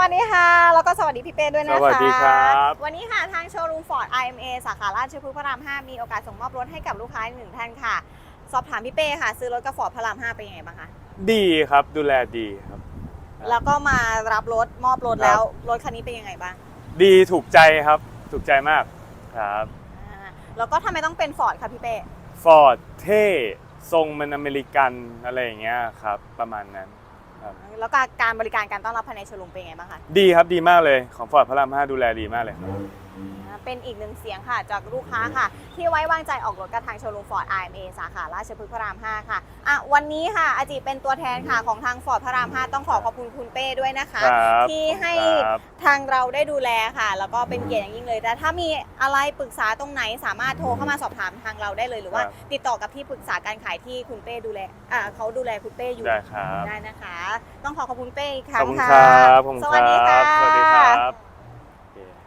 วัสดีค่ะ แล้วก็สวัสดีพี่เป้ด้วยนะคะสวัสดีครับวันนี้ค่ะทางโชว์รูมฟอร์ด IMA สาขาราชพฤกษ์พระราม 5 มีโอกาสส่งมอบรถให้กับลูกค้าอีกหนึ่งท่านค่ะ สอบถามพี่เป้ค่ะ ซื้อรถกับฟอร์ดพระราม 5 เป็นยังไงบ้างคะ ดีครับ ดูแลดีครับ แล้วก็มารับรถมอบรถครับแล้ว รถคันนี้เป็นยังไงบ้าง ดีถูกใจครับ ถูกใจมากครับอ่าแล้วก็ทำไมต้องเป็นฟอร์ดคะพี่เป้ฟอร์ดเท่ทรงมันอเมริกันอะไรอย่างเงี้ยครับ ประมาณนั้น ครับ แล้วก็การบริการการต้อนรับภายในโชว์รูมเป็นยังไงบ้างคะ ดีครับดีมากเลยของฟอร์ดพระราม5ดูแลดีมากเลยครับอ่า เป็นอีกหนึ่งเสียงค่ะ จากลูกค้าค่ะ ที่ไว้วางใจออกรถกับทางโชว์รูมฟอร์ด IMA สาขาราชพฤกษ์พระราม 5 ค่ะอะ วันนี้ค่ะ อาจิเป็นตัวแทนค่ะของทางฟอร์ดพระราม 5 ต้องขอขอบคุณคุณเป้ด้วยนะคะ ครับที่ให้ครับ ทางเราได้ดูแลค่ะ แล้วก็เป็นเกียรติอย่างยิ่งเลย แต่ถ้ามีอะไรปรึกษาตรงไหนสามารถโทรเข้ามาสอบถามทางเราได้เลยหรือว่า ครับ ติดต่อกับที่ปรึกษาการขายที่คุณเป้ดูแลอ่าเขาดูแลคุณเป้อยู่ ได้ครับ ได้นะคะ ต้องขอขอบคุณเป้อีกคขรั้อบงคุณค่ะ ครับขอบคุณสวัสดีคค่ะรับสวัสดีครับ